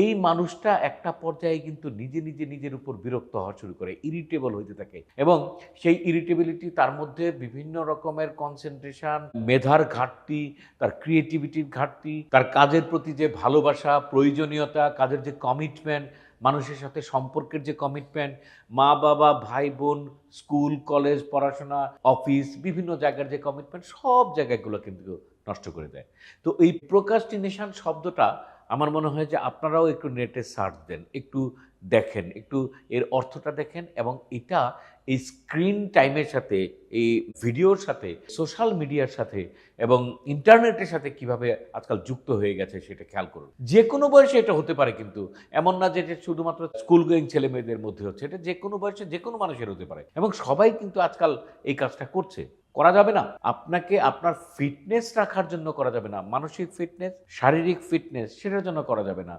এই মানুষটা একটা পর্যায়ে কিন্তু নিজে নিজে, নিজের উপর বিরক্ত হওয়া শুরু করে ইরিটেবল হইতে থাকে। এবং সেই ইরিটেবিলিটি তার মধ্যে বিভিন্ন রকমের কনসেন্ট্রেশন মেধার ঘাটতি, তার ক্রিয়েটিভিটির ঘাটতি, তার কাজের প্রতি যে ভালোবাসা, প্রয়োজনীয়তা, কাজের যে কমিটমেন্ট মানুষের সাথে সম্পর্কের যে কমিটমেন্ট মা, বাবা, ভাই, বোন, স্কুল, কলেজ, পড়াশোনা অফিস বিভিন্ন জায়গার যে কমিটমেন্ট সব জায়গাগুলো কিন্তু নষ্ট করে দেয়। তো এই প্রোকাস্টিনেশন শব্দটা আমার মনে হয় যে আপনারাও একটু নেটে সার্চ দেন, একটু দেখেন, একটু এর অর্থটা দেখেন এবং এটা এই স্ক্রিন টাইমের সাথে, এই ভিডিওর সাথে, সোশ্যাল মিডিয়ার সাথে এবং ইন্টারনেটের সাথে কীভাবে আজকাল যুক্ত হয়ে গেছে সেটা খেয়াল করুন। যে কোনো বয়সে এটা হতে পারে কিন্তু এমন না যে এটা শুধুমাত্র স্কুল গোয়িং ছেলে মেয়েদের মধ্যে হচ্ছে, এটা যে কোনো বয়সে যে কোনো মানুষের হতে পারে এবং সবাই কিন্তু আজকাল এই কাজটা করছে। করা যাবে না। আপনাকে আপনার ফিটনেস রাখার জন্য করা যাবে না। মানসিক ফিটনেস শারীরিক ফিটনেস সেটার জন্য করা যাবে না।